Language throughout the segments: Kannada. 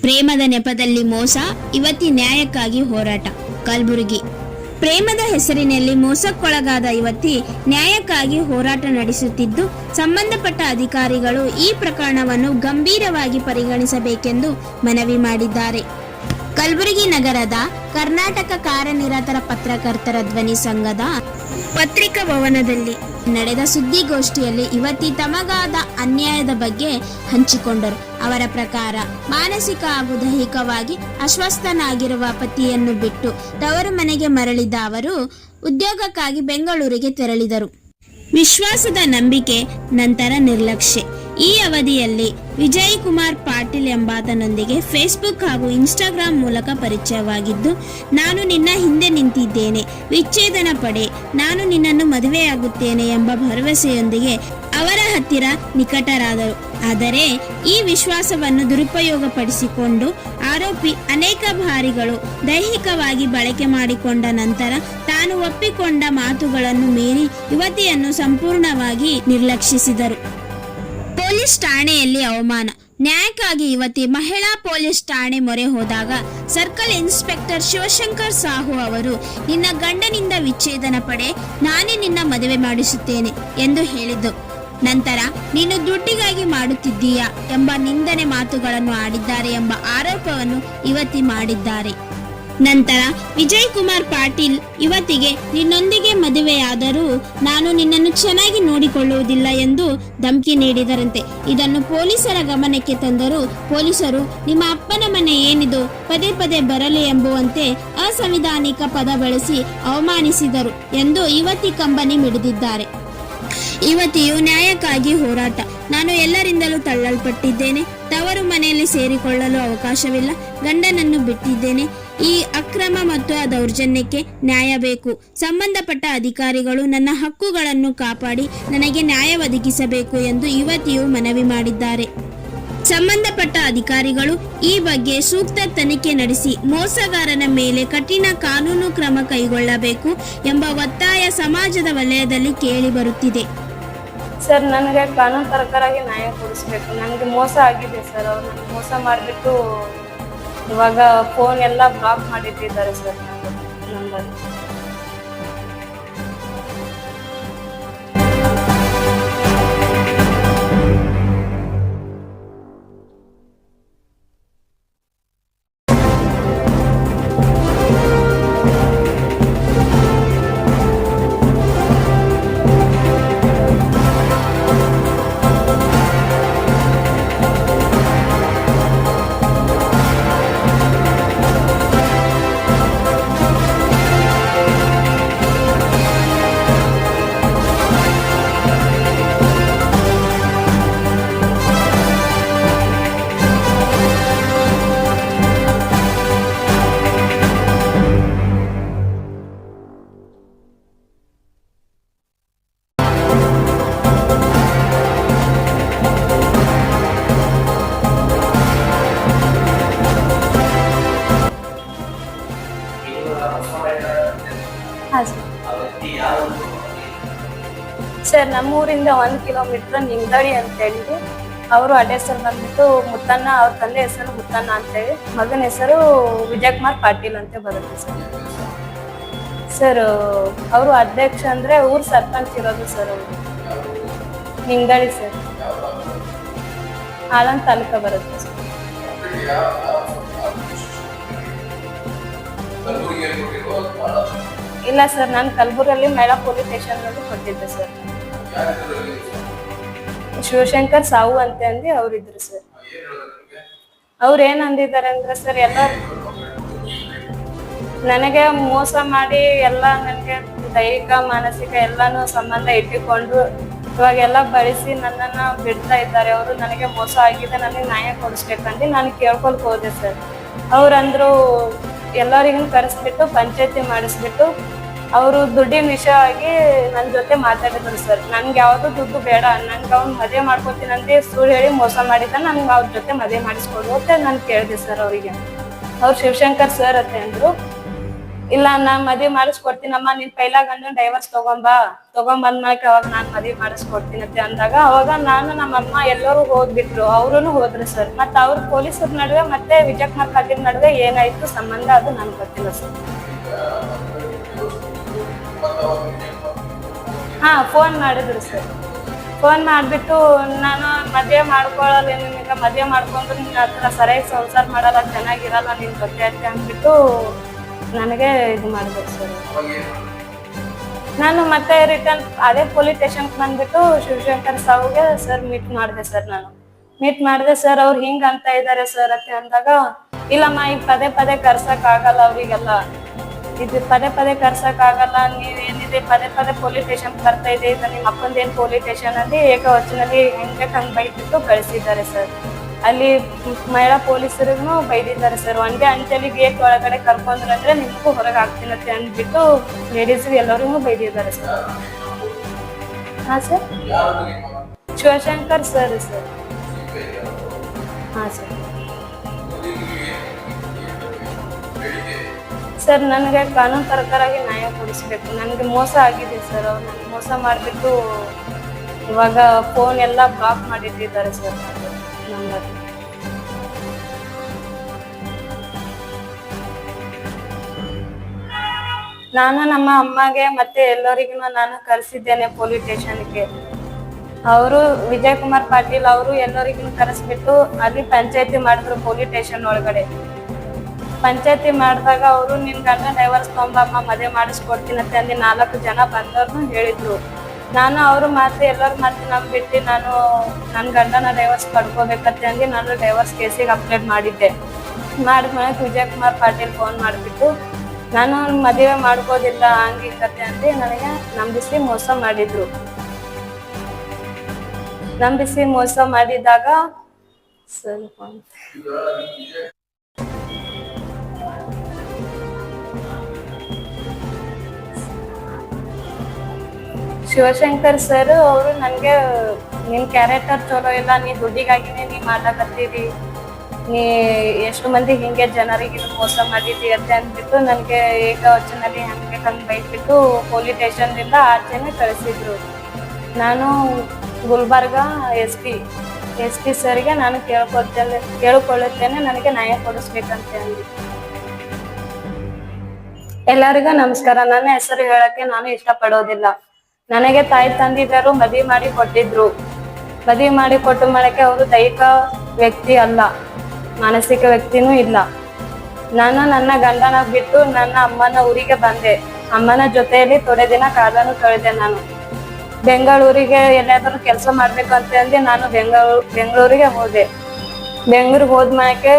ಪ್ರೇಮದ ನೆಪದಲ್ಲಿ ಮೋಸ ಯುವತಿ ನ್ಯಾಯಕ್ಕಾಗಿ ಹೋರಾಟ. ಕಲಬುರಗಿ. ಪ್ರೇಮದ ಹೆಸರಿನಲ್ಲಿ ಮೋಸಕ್ಕೊಳಗಾದ ಯುವತಿ ನ್ಯಾಯಕ್ಕಾಗಿ ಹೋರಾಟ ನಡೆಸುತ್ತಿದ್ದು, ಸಂಬಂಧಪಟ್ಟ ಅಧಿಕಾರಿಗಳು ಈ ಪ್ರಕರಣವನ್ನು ಗಂಭೀರವಾಗಿ ಪರಿಗಣಿಸಬೇಕೆಂದು ಮನವಿ ಮಾಡಿದ್ದಾರೆ. ಕಲಬುರಗಿ ನಗರದ ಕರ್ನಾಟಕ ಕಾರ್ಯನಿರತರ ಪತ್ರಕರ್ತರ ಧ್ವನಿ ಸಂಘದ ಪತ್ರಿಕಾ ಭವನದಲ್ಲಿ ನಡೆದ ಸುದ್ದಿಗೋಷ್ಠಿಯಲ್ಲಿ ಯುವತಿ ತಮಗಾದ ಅನ್ಯಾಯದ ಬಗ್ಗೆ ಹಂಚಿಕೊಂಡರು. ಅವರ ಪ್ರಕಾರ ಮಾನಸಿಕ ಹಾಗೂ ದೈಹಿಕವಾಗಿ ಅಸ್ವಸ್ಥನಾಗಿರುವ ಪತಿಯನ್ನು ಬಿಟ್ಟು ತವರು ಮನೆಗೆ ಮರಳಿದ ಅವರು ಉದ್ಯೋಗಕ್ಕಾಗಿ ಬೆಂಗಳೂರಿಗೆ ತೆರಳಿದರು. ವಿಶ್ವಾಸದ ನಂಬಿಕೆ ನಂತರ ನಿರ್ಲಕ್ಷ್ಯ. ಈ ಅವಧಿಯಲ್ಲಿ ವಿಜಯ್ ಕುಮಾರ್ ಪಾಟೀಲ್ ಎಂಬಾತನೊಂದಿಗೆ ಫೇಸ್ಬುಕ್ ಹಾಗೂ ಇನ್ಸ್ಟಾಗ್ರಾಮ್ ಮೂಲಕ ಪರಿಚಯವಾಗಿದ್ದು, ನಾನು ನಿನ್ನ ಹಿಂದೆ ನಿಂತಿದ್ದೇನೆ. ವಿಚ್ಛೇದನ ಪಡೆ, ನಾನು ನಿನ್ನನ್ನು ಮದುವೆಯಾಗುತ್ತೇನೆ ಎಂಬ ಭರವಸೆಯೊಂದಿಗೆ ಅವರ ಹತ್ತಿರ ನಿಕಟರಾದರು. ಆದರೆ, ಈ ವಿಶ್ವಾಸವನ್ನು ದುರುಪಯೋಗಪಡಿಸಿಕೊಂಡು ಆರೋಪಿ ಅನೇಕ ಬಾರಿಗಳು ದೈಹಿಕವಾಗಿ ಬಳಕೆ ಮಾಡಿಕೊಂಡ ನಂತರ ತಾನು ಒಪ್ಪಿಕೊಂಡ ಮಾತುಗಳನ್ನು ಮೀರಿ ಯುವತಿಯನ್ನು ಸಂಪೂರ್ಣವಾಗಿ ನಿರ್ಲಕ್ಷಿಸಿದರು. ಪೊಲೀಸ್ ಠಾಣೆಯಲ್ಲಿ ಅವಮಾನ. ನ್ಯಾಯಕ್ಕಾಗಿ ಯುವತಿ ಮಹಿಳಾ ಪೊಲೀಸ್ ಠಾಣೆ ಮೊರೆ ಹೋದಾಗ ಸರ್ಕಲ್ ಇನ್ಸ್ಪೆಕ್ಟರ್ ಶಿವಶಂಕರ್ ಸಾಹು ಅವರು, ನಿನ್ನ ಗಂಡನಿಂದ ವಿಚ್ಛೇದನ ಪಡೆ ನಾನೇ ನಿನ್ನ ಮದುವೆ ಮಾಡಿಸುತ್ತೇನೆ ಎಂದು ಹೇಳಿದ್ದು. ನಂತರ, ನೀನು ದುಡ್ಡಿಗಾಗಿ ಮಾಡುತ್ತಿದ್ದೀಯಾ ಎಂಬ ನಿಂದನೆ ಮಾತುಗಳನ್ನು ಆಡಿದ್ದಾರೆ ಎಂಬ ಆರೋಪವನ್ನು ಯುವತಿ ಮಾಡಿದ್ದಾರೆ. ನಂತರ ವಿಜಯ್ ಕುಮಾರ್ ಪಾಟೀಲ್ ಇವತ್ತಿಗೆ ನಿನ್ನೊಂದಿಗೆ ಮದುವೆಯಾದರೂ ನಾನು ನಿನ್ನನ್ನು ಚೆನ್ನಾಗಿ ನೋಡಿಕೊಳ್ಳುವುದಿಲ್ಲ ಎಂದು ಧಮಕಿ ನೀಡಿದರಂತೆ. ಇದನ್ನು ಪೊಲೀಸರ ಗಮನಕ್ಕೆ ತಂದರೂ ಪೊಲೀಸರು, ನಿಮ್ಮ ಅಪ್ಪನ ಮನೆ ಏನಿದು, ಪದೇ ಪದೇ ಬರಲಿ ಎಂಬುವಂತೆ ಅಸಂವಿಧಾನಿಕ ಪದ ಬಳಸಿ ಅವಮಾನಿಸಿದರು ಎಂದು ಯುವತಿ ಕಂಬನಿ ಮಿಡಿದಿದ್ದಾರೆ. ಯುವತಿಯು ನ್ಯಾಯಕ್ಕಾಗಿ ಹೋರಾಟ. ನಾನು ಎಲ್ಲರಿಂದಲೂ ತಳ್ಳಲ್ಪಟ್ಟಿದ್ದೇನೆ. ತವರು ಮನೆಯಲ್ಲಿ ಸೇರಿಕೊಳ್ಳಲು ಅವಕಾಶವಿಲ್ಲ. ಗಂಡನನ್ನು ಬಿಟ್ಟಿದ್ದೇನೆ. ಈ ಅಕ್ರಮ ಮತ್ತು ಆ ದೌರ್ಜನ್ಯಕ್ಕೆ ನ್ಯಾಯ ಬೇಕು. ಸಂಬಂಧಪಟ್ಟ ಅಧಿಕಾರಿಗಳು ನನ್ನ ಹಕ್ಕುಗಳನ್ನು ಕಾಪಾಡಿ ನನಗೆ ನ್ಯಾಯ ಒದಗಿಸಬೇಕು ಎಂದು ಯುವತಿಯು ಮನವಿ ಮಾಡಿದ್ದಾರೆ. ಸಂಬಂಧಪಟ್ಟ ಅಧಿಕಾರಿಗಳು ಈ ಬಗ್ಗೆ ಸೂಕ್ತ ತನಿಖೆ ನಡೆಸಿ ಮೋಸಗಾರನ ಮೇಲೆ ಕಠಿಣ ಕಾನೂನು ಕ್ರಮ ಕೈಗೊಳ್ಳಬೇಕು ಎಂಬ ಒತ್ತಾಯ ಸಮಾಜದ ವಲಯದಲ್ಲಿ ಕೇಳಿ ಬರುತ್ತಿದೆ. ಸರ್, ನನಗೆ ಕಾನೂನು ಪ್ರಕಾರಾಗಿ ನ್ಯಾಯ ಕೊಡಿಸ್ಬೇಕು. ನನಗೆ ಮೋಸ ಆಗಿದೆ ಸರ್. ಅವ್ರು ಮೋಸ ಮಾಡಿಬಿಟ್ಟು ಇವಾಗ ಫೋನ್ ಎಲ್ಲ ಬ್ಲಾಕ್ ಮಾಡಿಟ್ಟಿದ್ದಾರೆ ಸರ್. ನಂಬರ್ ನಮ್ಮೂರಿಂದ ಒಂದು ಕಿಲೋಮೀಟರ್ ನಿಂಗಡಿ ಅಂತ ಹೇಳಿ ಅವರು ಅಡ್ಡ ಹೆಸರು ಬಂದ್ಬಿಟ್ಟು ಮುತ್ತಣ್ಣ, ಅವ್ರ ತಂದೆ ಹೆಸರು ಮುತ್ತಣ್ಣ ಅಂತೇಳಿ ಮಗನ ಹೆಸರು ವಿಜಯಕುಮಾರ್ ಪಾಟೀಲ್ ಅಂತ ಬರುತ್ತೆ ಸರ್. ಸರ್, ಅವರು ಅಧ್ಯಕ್ಷ ಅಂದ್ರೆ ಊರ್ ಸರ್ಪಂಚ್ ಇರೋದು ಸರ್ ಅವರು. ನಿಂಗಡಿ ಸರ್. ಆಲನ್ ತಾಲೂಕ ಬರುತ್ತೆ ಇಲ್ಲ ಸರ್, ನಾನು ಕಲಬುರಲ್ಲಿ ಮೇಳ ಪೊಲೀಸ್ ಸ್ಟೇಷನ್ ಕೊಟ್ಟಿದ್ದೆ ಸರ್. ಶಿವಶಂಕರ್ ಸಾವು ಅಂತ ಅಂದಿ ಅವ್ರಿದ್ರು ಸರ್. ಅವ್ರು ಏನ್ ಅಂದಿದ್ದಾರೆ ಅಂದ್ರೆ ಸರ್, ಎಲ್ಲ ನನಗೆ ಮೋಸ ಮಾಡಿ ಎಲ್ಲ ನನಗೆ ದೈಹಿಕ, ಮಾನಸಿಕ ಎಲ್ಲಾನು ಸಂಬಂಧ ಇಟ್ಟುಕೊಂಡು ಇವಾಗೆಲ್ಲ ಬಳಸಿ ನನ್ನನ್ನ ಬಿಡ್ತಾ ಇದ್ದಾರೆ. ಅವರು ನನಗೆ ಮೋಸ ಆಗಿದೆ ನನಗೆ ನ್ಯಾಯ ಕೊಡಿಸ್ಬೇಕಂದು ನಾನು ಕೇಳ್ಕೊಳ್ಕ್ ಹೋದೆ ಸರ್. ಅವ್ರಂದ್ರು ಎಲ್ಲರಿಗೂ ಕರೆಸ್ಬಿಟ್ಟು, ಪಂಚಾಯತಿ ಮಾಡಿಸ್ಬಿಟ್ಟು ಅವರು ದುಡ್ಡಿನ ವಿಷಯವಾಗಿ ನನ್ನ ಜೊತೆ ಮಾತಾಡಿದ್ರು ಸರ್. ನನ್ಗೆ ಯಾವ್ದು ದುಡ್ಡು ಬೇಡ, ನನ್ಗೆ ಅವ್ನು ಮದುವೆ ಮಾಡ್ಕೊತೀನಂತ ಸುಳ್ಳು ಹೇಳಿ ಮೋಸ ಮಾಡಿದ್ದ ನನ್ಗೆ ಅವ್ರ ಜೊತೆ ಮದುವೆ ಮಾಡಿಸ್ಕೊಡು ಅಂತ ನಾನು ಕೇಳಿದೆ ಸರ್ ಅವರಿಗೆ. ಅವ್ರು ಶಿವಶಂಕರ್ ಸರ್ ಅಂತ ಅಂದ್ರು. ಇಲ್ಲ ನಾನ್ ಮದುವೆ ಮಾಡಿಸ್ಕೊಡ್ತೀನಮ್ಮ, ನಿನ್ ಪೈಲ ಗಂಡನ್ ಡೈವರ್ಸ್ ತಗೊಂಬಾ ತಗೊಂಬಂದ್ಮೇಲೆ ಅವಾಗ ನಾನ್ ಮದ್ವೆ ಮಾಡಿಸ್ಕೊಡ್ತೀನಿ ಅಂತ ಅಂದಾಗ ಅವಾಗ ನಾನು ನಮ್ಮ ಅಮ್ಮ ಎಲ್ಲರೂ ಹೋಗ್ಬಿಟ್ರು. ಅವ್ರು ಹೋದ್ರು ಸರ್. ಮತ್ತ ಅವ್ರ ಪೊಲೀಸರ ನಡುವೆ ಮತ್ತೆ ವಿಜಯ್ ಕುಮಾರ್ ನಡುವೆ ಏನಾಯ್ತು ಸಂಬಂಧ ಅದು ನನ್ಗೆ ಗೊತ್ತಿಲ್ಲ ಸರ್. ಹಾ ಫೋನ್ ಮಾಡಿದ್ರು ಸರ್ ಫೋನ್ ಮಾಡ್ಬಿಟ್ಟು ನಾನು ಮದ್ವೆ ಮಾಡ್ಕೊಳ್ಳಲ್ಲ ನಿಮ್ಗೆ ಮದುವೆ ಮಾಡ್ಕೊಂಡ್ರೆ ನಿನ್ನ ಹತ್ರ ಸರಿಯಾಗಿ ಸಂಸಾರ ಮಾಡಲ್ಲ ಚೆನ್ನಾಗಿರಲ್ಲ ನಿಮ್ಮ ಬಗ್ಗೆ ಅಂತ ಅಂದ್ಬಿಟ್ಟು ನನಗೆ ಇದು ಮಾಡಿದ್ರು ಸರ್ ನಾನು ಮತ್ತೆ ರಿಟರ್ನ್ ಅದೇ ಪೊಲೀಸ್ ಸ್ಟೇಷನ್ಗೆ ಬಂದ್ಬಿಟ್ಟು ಶಿವಶಂಕರ್ ಸಾವುಗೆ ಸರ್ ಮೀಟ್ ಮಾಡಿದೆ ಸರ್ ನಾನು. ಮೀಟ್ ಮಾಡಿದೆ ಸರ್ ಅವ್ರು ಹಿಂಗೆ ಅಂತ ಇದ್ದಾರೆ ಸರ್ ಅಂತ ಅಂದಾಗ, ಇಲ್ಲಮ್ಮ, ಈಗ ಪದೇ ಪದೇ ಕರ್ಸಕ್ ಆಗಲ್ಲ ಅವ್ರಿಗೆಲ್ಲ. ಇದು ಪದೇ ಪದೇ ಕರ್ಸೋಕ್ಕಾಗಲ್ಲ ಏನಿದೆ, ಪದೇ ಪದೇ ಪೊಲೀಸ್ ಸ್ಟೇಷನ್ ಬರ್ತಾ ಇದೆ ಇದು ನಿಮ್ಮ ಅಪ್ಪಂದೇನು ಪೊಲೀಸ್ ಸ್ಟೇಷನ್ ಅಲ್ಲಿ ಏಕವಚನಲ್ಲಿ ಹೆಂಗೆ ಹಂಗೆ ಬೈದ್ಬಿಟ್ಟು ಕಳಿಸಿದ್ದಾರೆ ಸರ್ ಅಲ್ಲಿ ಮಹಿಳಾ ಪೊಲೀಸರಿಗೂ ಬೈದಿದ್ದಾರೆ ಸರ್ ಒಂದೇ ಅಂಚಲಿ ಗೇಟ್ ಒಳಗಡೆ ಕರ್ಕೊಂಡ್ರಂದ್ರೆ ನಿಮಗೂ ಹೊರಗೆ ಹಾಕ್ತೀನಂತೆ ಅಂದ್ಬಿಟ್ಟು ಲೇಡೀಸ್ಗೆ ಎಲ್ಲರಿಗೂ ಬೈದಿದ್ದಾರೆ ಸರ್ ಹಾಂ ಸರ್ ಶಿವಶಂಕರ್ ಸರ್ ಸರ್ ಹಾ ಸರ್ ಸರ್, ನನಗೆ ಕಾನೂನು ಪ್ರಕಾರವಾಗಿ ನ್ಯಾಯ ಕೊಡಿಸ್ಬೇಕು. ನನಗೆ ಮೋಸ ಆಗಿದೆ ಸರ್. ಅವ್ರು ನನಗೆ ಮೋಸ ಮಾಡಿಬಿಟ್ಟು ಇವಾಗ ಫೋನ್ ಎಲ್ಲ ಬ್ಲಾಕ್ ಮಾಡಿಟ್ಟಿದ್ದಾರೆ ಸರ್ ನಂಬರ್ ನಾನು ನಮ್ಮ ಅಮ್ಮಗೆ ಮತ್ತೆ ಎಲ್ಲರಿಗೂ ನಾನು ಕರೆಸಿದ್ದೇನೆ ಪೊಲೀಸ್ ಸ್ಟೇಷನ್ಗೆ ಅವರು ವಿಜಯ್ ಕುಮಾರ್ ಪಾಟೀಲ್ ಅವರು ಎಲ್ಲರಿಗೂ ಕರೆಸ್ಬಿಟ್ಟು ಅಲ್ಲಿ ಪಂಚಾಯತಿ ಮಾಡಿದ್ರು ಪೊಲೀಸ್ ಸ್ಟೇಷನ್ ಒಳಗಡೆ. ಪಂಚಾಯತಿ ಮಾಡಿದಾಗ ಅವರು ನಿನ್ ಗಂಡ ಡೈವರ್ಸ್ ತೊಂಬಮ್ಮ ಮದುವೆ ಮಾಡಿಸ್ಕೊಡ್ತೀನಿ ಅಂತ ಅಂದು ನಾಲ್ಕು ಜನ ಬಂದವ್ರನ್ನು ಹೇಳಿದ್ರು. ನಾನು ಅವ್ರ ಮಾತು ಎಲ್ಲರ ಮಾತು ನಂಬಿಟ್ಟು ನಾನು ನನ್ನ ಗಂಡನ ಡೈವರ್ಸ್ ಪಡ್ಕೋಬೇಕಂತ ಅಂದು ನಾನು ಡೈವರ್ಸ್ ಕೇಸಿಗೆ ಅಪ್ಲೈ ಮಾಡಿದ್ದೆ. ಮಾಡಿದ್ಮೇಲೆ ವಿಜಯ್ ಕುಮಾರ್ ಪಾಟೀಲ್ ಫೋನ್ ಮಾಡಿಬಿಟ್ಟು, ನಾನು ಮದುವೆ ಮಾಡ್ಕೋದಿಲ್ಲ ಹಂಗೆ ಕತೆ ಅಂದು ನನಗೆ ನಂಬಿಸಿ ಮೋಸ ಮಾಡಿದ್ರು. ನಂಬಿಸಿ ಮೋಸ ಮಾಡಿದಾಗ ಸ್ವಲ್ಪ ಶಿವಶಂಕರ್ ಸರ್ ಅವರು ನನಗೆ ನಿನ್ನ ಕ್ಯಾರೆಕ್ಟರ್ ಚಲೋ ಇಲ್ಲ, ನೀ ದುಡ್ಡಿಗಾಗಿನೇ ನೀ ಮಾಡ್ಲಾಕತ್ತೀರಿ ನೀ ಎಷ್ಟು ಮಂದಿ ಹಿಂಗೆ ಜನರಿಗೆ ಮೋಸ ಮಾಡಿದ್ದಿ ಅಂತ ಅಂದ್ಬಿಟ್ಟು ನನಗೆ ಏಕವಚನಲ್ಲಿ ಹಂಗೆ ತಂದು ಬೈದ್ಬಿಟ್ಟು ಪೊಲೀಸ್ ಸ್ಟೇಷನ್ದಿಂದ ಆಚೆನೇ ಕಳಿಸಿದ್ರು. ನಾನು Gulbarga S P S P ಸರ್ಗೆ ನಾನು ಕೇಳ್ಕೊಳ್ತೇನೆ, ಕೇಳ್ಕೊಳ್ಳುತ್ತೇನೆ, ನನಗೆ ನ್ಯಾಯ ಕೊಡಿಸ್ಬೇಕಂತ ಅಂದು ಎಲ್ಲರಿಗೂ ನಮಸ್ಕಾರ. ನನ್ನ ಹೆಸರು ಹೇಳಕ್ಕೆ ನಾನು ಇಷ್ಟಪಡೋದಿಲ್ಲ. ನನಗೆ ತಾಯಿ ತಂದಿದ್ದರು, ಮದುವೆ ಮಾಡಿ ಕೊಟ್ಟಿದ್ರು. ಮದುವೆ ಮಾಡಿ ಕೊಟ್ಟು ಮಾಡಕ್ಕೆ ಅವರು ದೈಹಿಕ ವ್ಯಕ್ತಿ ಅಲ್ಲ, ಮಾನಸಿಕ ವ್ಯಕ್ತಿನೂ ಇಲ್ಲ. ನಾನು ನನ್ನ ಗಂಡನ ಬಿಟ್ಟು ನನ್ನ ಅಮ್ಮನ ಊರಿಗೆ ಬಂದೆ. ಅಮ್ಮನ ಜೊತೆಯಲ್ಲಿ ತೊಡೆ ದಿನ ಕಾಲನು ತೊಳೆದೆ ನಾನು. ಬೆಂಗಳೂರಿಗೆ ಎಲ್ಲಾದರೂ ಕೆಲಸ ಮಾಡಬೇಕು ಅಂತ ಅಂದು ನಾನು ಬೆಂಗಳೂರು, ಬೆಂಗಳೂರಿಗೆ ಹೋದೆ. ಬೆಂಗಳೂರಿಗೆ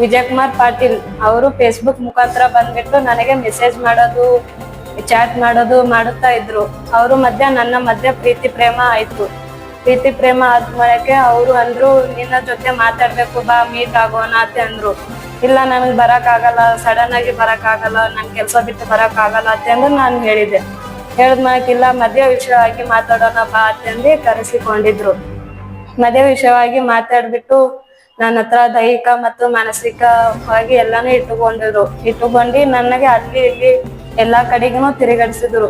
ವಿಜಯ್ ಕುಮಾರ್ ಪಾಟೀಲ್ ಅವರು ಫೇಸ್ಬುಕ್ ಮುಖಾಂತರ ಬಂದ್ಬಿಟ್ಟು ನನಗೆ ಮೆಸೇಜ್ ಮಾಡೋದು ಚಾಟ್ ಮಾಡೋದು ಮಾಡುತ್ತಾ ಇದ್ರು. ಅವರು ಮಧ್ಯ ನನ್ನ ಮಧ್ಯ ಪ್ರೀತಿ ಪ್ರೇಮ ಆಯ್ತು. ಪ್ರೀತಿ ಪ್ರೇಮ ಆದ್ಮೇಲೆ ಅವರು ಅಂದ್ರು, ನಿನ್ನ ಜೊತೆ ಮಾತಾಡ್ಬೇಕು, ಬಾ ಮೀಟ್ ಆಗೋಣ, ಅಂತ ಅಂದ್ರು. ಇಲ್ಲ, ನನಗೆ ಬರಕ್ ಆಗಲ್ಲ ಸಡನ್ ಆಗಿ ಬರಕ್ ಆಗಲ್ಲ ನನ್ ಕೆಲ್ಸ ಬಿಟ್ಟು ಬರಕ್ ಆಗಲ್ಲ ಅಂತ ಅಂದ್ರೆ ನಾನು ಹೇಳಿದೆ. ಹೇಳಿದ್ಮೇಲೆ ಇಲ್ಲ ಮದುವೆ ವಿಷಯವಾಗಿ ಮಾತಾಡೋಣ, ಬಾ ಅಂತಂದು ಕರೆಸಿಕೊಂಡಿದ್ರು. ಮದುವೆ ವಿಷಯವಾಗಿ ಮಾತಾಡ್ಬಿಟ್ಟು ನನ್ನ ಹತ್ರ ದೈಹಿಕ ಮತ್ತು ಮಾನಸಿಕವಾಗಿ ಎಲ್ಲಾನು ಇಟ್ಟುಕೊಂಡಿದ್ರು ಇಟ್ಟುಕೊಂಡು ನನಗೆ ಅಲ್ಲಿ ಇಲ್ಲಿ ಎಲ್ಲಾ ಕಡೆಗೂ ತಿರುಗಾಡಿಸಿದ್ರು.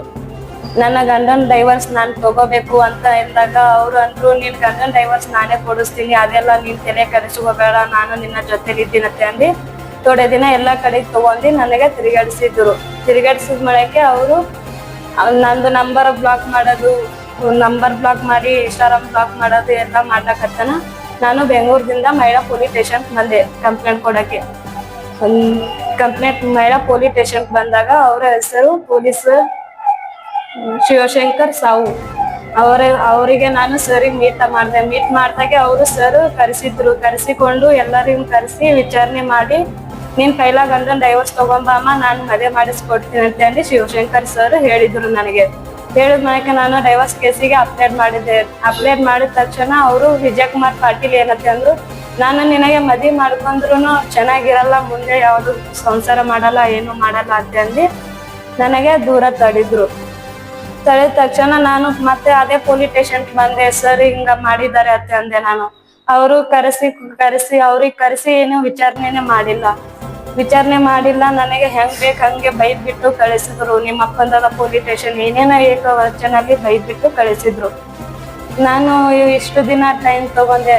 ನನ್ನ ಗಂಡನ್ ಡೈವರ್ಸ್ ನಾನು ತಗೋಬೇಕು ಅಂತ ಎಂದಾಗ ಅವ್ರು ಅಂದ್ರು, ನಿನ್ ಗಂಡನ್ ಡೈವರ್ಸ್ ನಾನೇ ಕೊಡಿಸ್ತೀನಿ, ಅದೆಲ್ಲ ನೀನ್ ತಲೆ ಹೋಗಬೇಡ ನಾನು ನಿನ್ನ ಜೊತೆಲಿ ಇದ್ದೀನಂತೆ ಅಂದು ಥೋಡೆ ದಿನ ಎಲ್ಲ ಕಡೆಗೆ ತಗೊಂಡು ನನಗೆ ತಿರುಗಾಡಿಸಿದ್ರು. ತಿರುಗಾಡಿಸಿದ ಮಳೆಗೆ ಅವರು ನಂದು ನಂಬರ್ ಬ್ಲಾಕ್ ಮಾಡೋದು ನಂಬರ್ ಬ್ಲಾಕ್ ಮಾಡಿ ಇನ್ಸ್ಟಾಗ್ರಾಮ್ ಬ್ಲಾಕ್ ಮಾಡೋದು, ಎಲ್ಲ ಮಾಡ್ಲಕತ್ತನ. ನಾನು ಬೆಂಗಳೂರಿಂದ ಮಹಿಳಾ ಪೊಲೀಸ್ ಸ್ಟೇಷನ್ ಬಂದೆ ಕಂಪ್ಲೇಂಟ್ ಕೊಡಕ್ಕೆ. ಕಂಪ್ಲೇಂಟ್ ಮಹಿಳಾ ಪೊಲೀಸ್ ಸ್ಟೇಷನ್ ಬಂದಾಗ ಅವರ ಹೆಸರು ಪೊಲೀಸ್ ಶಿವಶಂಕರ್ ಸಾವು ಅವರ, ಅವರಿಗೆ ನಾನು ಸರಿ ಮೀಟ್ ಮಾಡಿದೆ. ಮೀಟ್ ಮಾಡಿದಾಗೆ ಅವರು ಸರ್ ಕರೆಸಿದ್ರು. ಕರೆಸಿಕೊಂಡು ಎಲ್ಲರಿಗೂ ಕರೆಸಿ ವಿಚಾರಣೆ ಮಾಡಿ, ನಿನ್ ಕೈಲಾಗಂದ್ರೆ ಡೈವರ್ಸ್ ತಗೊಂಬಮ್ಮ ನಾನು ಮದುವೆ ಮಾಡಿಸ್ಕೊಡ್ತೀನಿ ಅಂತ ಹೇಳಿ ಶಿವಶಂಕರ್ ಸರ್ ಹೇಳಿದ್ರು ನನಗೆ. ಹೇಳಿದ ಮೇಲೆ ನಾನು ಡೈವರ್ಸ್ ಕೇಸಿಗೆ ಅಪ್ಲೈಡ್ ಮಾಡಿದ್ದೆ. ಅಪ್ಲೈಡ್ ಮಾಡಿದ ತಕ್ಷಣ ಅವರು ವಿಜಯ್ ಕುಮಾರ್ ಪಾಟೀಲ್ ಏನಂತೆ ಅಂದ್ರು ನಾನು ನಿನಗೆ ಮದುವೆ ಮಾಡ್ಕೊಂಡ್ರು ಚೆನ್ನಾಗಿರಲ್ಲ, ಮುಂದೆ ಯಾವುದು ಸಂಸಾರ ಮಾಡಲ್ಲ, ಏನು ಮಾಡಲ್ಲ ಅಂತ ಅಂದು ನನಗೆ ದೂರ ತಡಿದ್ರು ತಡೆದ ತಕ್ಷಣ ನಾನು ಮತ್ತೆ ಅದೇ ಪೊಲೀಸ್ ಸ್ಟೇಷನ್ ಬಂದೆ, ಸರ್, ಹಿಂಗ ಮಾಡಿದ್ದಾರೆ ಅಂತ ಅಂದೆ ನಾನು. ಅವರು ಕರೆಸಿ ಕರೆಸಿ, ಅವ್ರಿಗೆ ಕರೆಸಿ ಏನು ವಿಚಾರಣೆನೆ ಮಾಡಿಲ್ಲ. ವಿಚಾರಣೆ ಮಾಡಿಲ್ಲ, ನನಗೆ ಹೆಂಗ್ ಬೇಕು ಹಂಗೆ ಬೈದ್ ಬಿಟ್ಟು ಕಳಿಸಿದ್ರು. ನಿಮ್ಮ ಅಪ್ಪಂದದ ಪೊಲೀಸ್ ಸ್ಟೇಷನ್ ಏನೇನೋ ಏಕವಚನಲ್ಲಿ ಬೈದ್ ಬಿಟ್ಟು ಕಳಿಸಿದ್ರು. ನಾನು ಇಷ್ಟು ದಿನ ಟೈಮ್ ತಗೊಂಡೆ.